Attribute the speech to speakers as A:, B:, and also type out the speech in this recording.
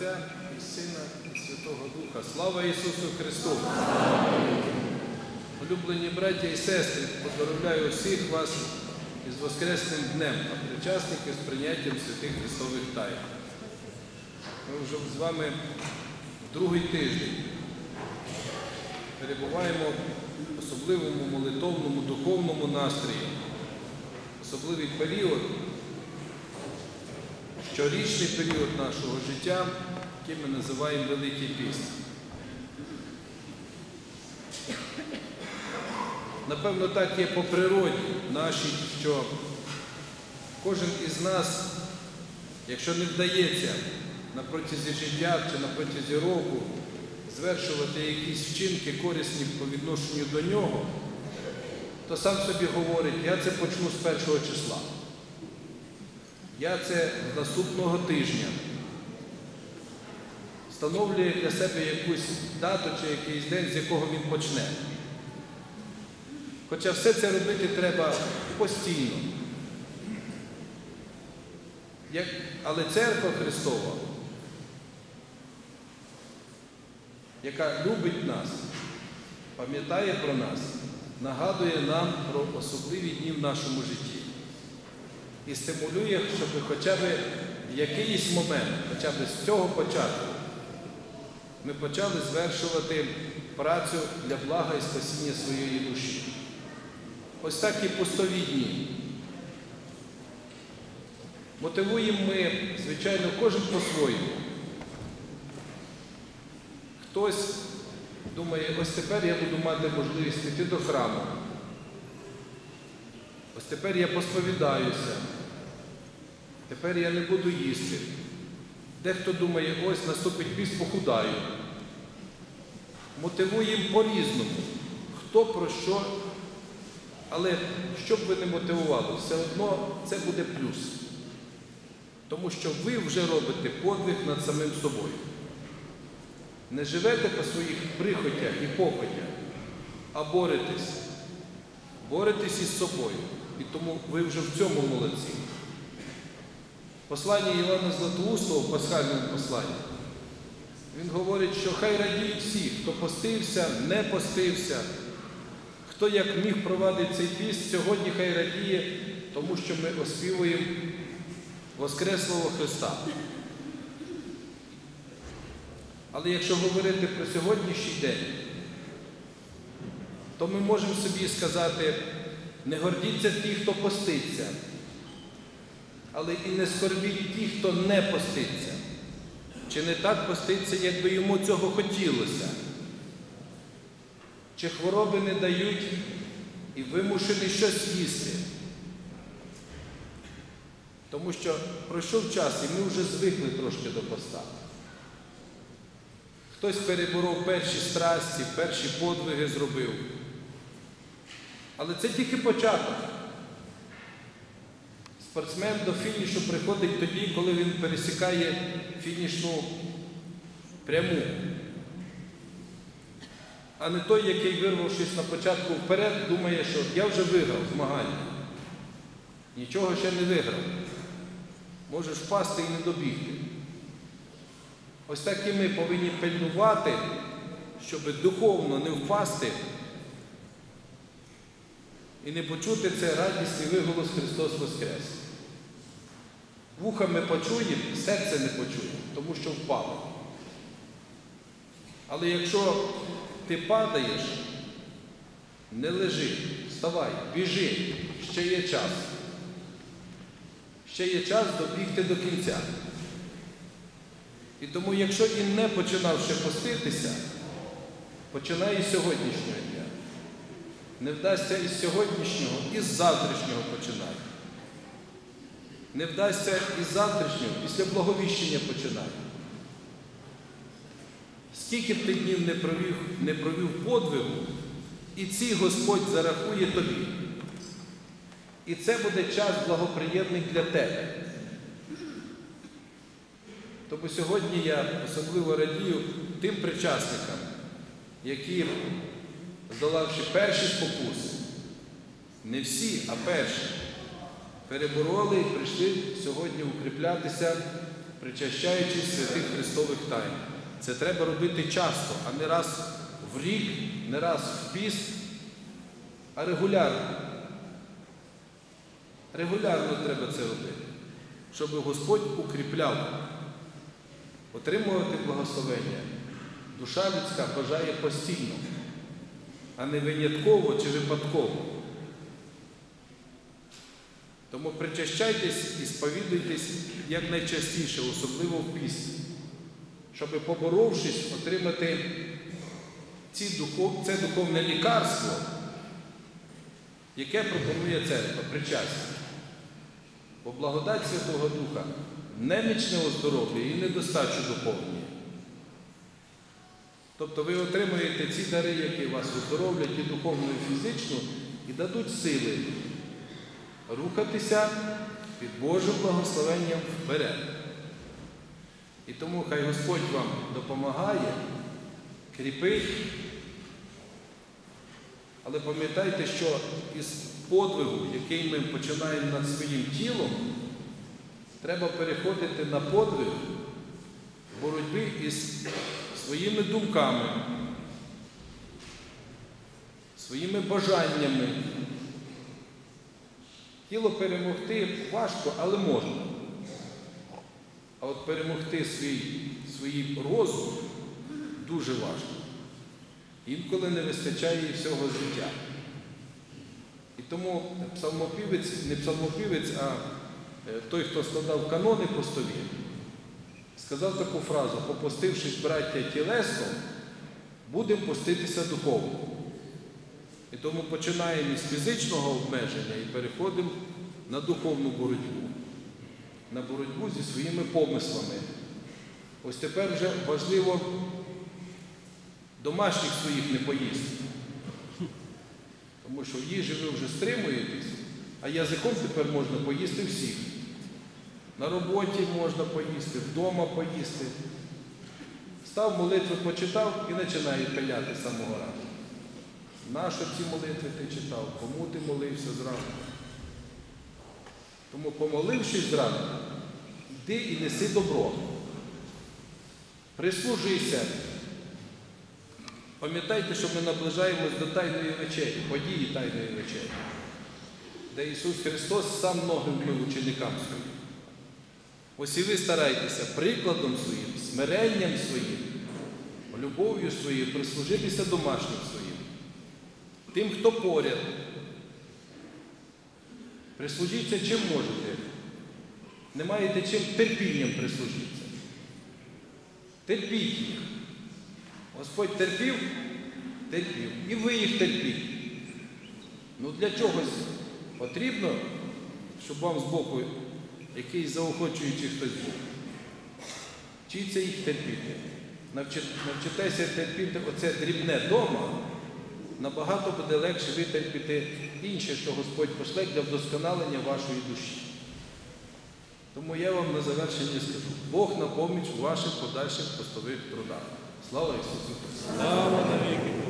A: Отця і Сина і Святого Духа. Слава Ісусу Христу! Улюблені браття і сестри, поздоровляю всіх вас із Воскресним днем, а причасників з прийняттям святих Христових тайн. Ми вже з вами другий тиждень перебуваємо в особливому молитовному, духовному настрої, особливий період, щорічний період нашого життя, який ми називаємо Великий Піст. Напевно, так є по природі нашій, що кожен із нас, якщо не вдається на протязі життя чи на протязі року звершувати якісь вчинки корисні по відношенню до нього, то сам собі говорить, я це почну з першого числа. Я це наступного тижня. Встановлює для себе якусь дату чи якийсь день, з якого він почне. Хоча все це робити треба постійно. Як, але церква Христова, яка любить нас, пам'ятає про нас, нагадує нам про особливі дні в нашому житті і стимулює, щоб хоча б в якийсь момент, хоча б з цього початку, ми почали звершувати працю для блага і спасіння своєї душі. Ось так і пустові. Мотивуємо ми, звичайно, кожен по-своєму. Хтось думає, ось тепер я буду мати можливість піти до храму. Ось тепер я посповідаюся. Тепер я не буду їсти. Дехто думає, ось наступить піс, похудаю. Мотивуємо по-різному. Хто про що, але що б ви не мотивували, все одно це буде плюс. Тому що ви вже робите подвиг над самим собою. Не живете по своїх прихотях і похотях, а боретесь. Боретесь із собою. І тому ви вже в цьому молодці. Послання Івана Златоустого в пасхальному посланні, він говорить, що хай радіють всі, хто постився, не постився, хто як міг провадити цей піст, сьогодні хай радіє, тому що ми оспівуємо Воскреслого Христа. Але якщо говорити про сьогоднішній день, то ми можемо собі сказати, не гордіться ті, хто поститься, але і не скорбіть ті, хто не поститься. Чи не так поститься, як би йому цього хотілося? Чи хвороби не дають і вимушені щось їсти? Тому що пройшов час і ми вже звикли трошки до поста. Хтось переборов перші страсті, перші подвиги зробив. Але це тільки початок. Спортсмен до фінішу приходить тоді, коли він пересікає фінішну пряму. А не той, який, вирвавшись на початку вперед, думає, що я вже виграв змагання. Нічого ще не виграв. Можеш впасти і не добігти. Ось так і ми повинні пильнувати, щоб духовно не впасти і не почути це радісний виголос Христос Воскрес. Вухами почуємо, серце не почує, тому що впало. Але якщо ти падаєш, не лежи, вставай, біжи, ще є час. Ще є час добігти до кінця. І тому, якщо і не починав ще поститися, починай із сьогоднішнього дня. Не вдасться із сьогоднішнього, із завтрашнього починай. Не вдасться із завтрашнього, після благовіщення починай. Скільки б ти днів не провів, не провів подвигу, і ці Господь зарахує тобі. І це буде час благоприємний для тебе. Тому сьогодні я особливо радію тим причасникам, які, здолавши перші спокуси, не всі, а перші, перебороли і прийшли сьогодні укріплятися причащаючись святих Христових тайн. Це треба робити часто, а не раз в рік, не раз в піст, а регулярно. Регулярно треба це робити, щоб Господь укріпляв, отримувати благословення. Душа людська бажає постійно, а не винятково чи випадково. Тому причащайтесь і сповідуйтесь якнайчастіше, особливо в пісні, щоб, поборовшись, отримати ці духов, це духовне лікарство, яке пропонує церква, причастя. Бо благодать Святого Духа немічне оздоровлює і недостачу доповнює. Тобто ви отримуєте ці дари, які вас оздоровлять і духовну, і фізичну, і дадуть сили рухатися під Божим благословенням вперед. І тому хай Господь вам допомагає, кріпить. Але пам'ятайте, що із подвигу, який ми починаємо над своїм тілом, треба переходити на подвиг боротьби із своїми думками, своїми бажаннями. Тіло перемогти важко, але можна. А от перемогти свій, свій розум дуже важко. Інколи не вистачає всього життя. І тому псалмопівець, не псалмопівець, а е, той, хто складав канони постові, сказав таку фразу, попустившись браття тілесно, будемо поститися духовно. І тому починаємо із фізичного обмеження і переходимо на духовну боротьбу, на боротьбу зі своїми помислами. Ось тепер вже важливо домашніх своїх не поїсти. Тому що в їжі ви вже стримуєтесь, а язиком тепер можна поїсти всіх. На роботі можна поїсти, вдома поїсти. Став молитву, почитав і починає пиляти самого ранку. Нащо ці молитви ти читав? Кому ти молився зранку? Тому, помолившись зранку, йди і неси добро. Прислужуйся. Пам'ятайте, що ми наближаємось до Тайної вечері, події Тайної вечері, де Ісус Христос сам ноги вмив ученикам своїм. Ось і ви старайтеся прикладом своїм, смиренням своїм, любов'ю своєю прислужитися домашнім своїм. Тим, хто поряд. Прислужіться чим можете. Не маєте чим терпінням прислужитися. Терпіть їх. Господь терпів, терпів. І ви їх терпіть. Ну для чогось потрібно, щоб вам з боку якийсь заохочуючий хтось був. Вчіться їх терпіти. Навчитеся терпіти оце дрібне дома, набагато буде легше витерпіти інше, що Господь пошле для вдосконалення вашої душі. Тому я вам на завершення скажу, Бог на поміч у ваших подальших постових трудах. Слава Ісусу Христу!
B: Слава навіки.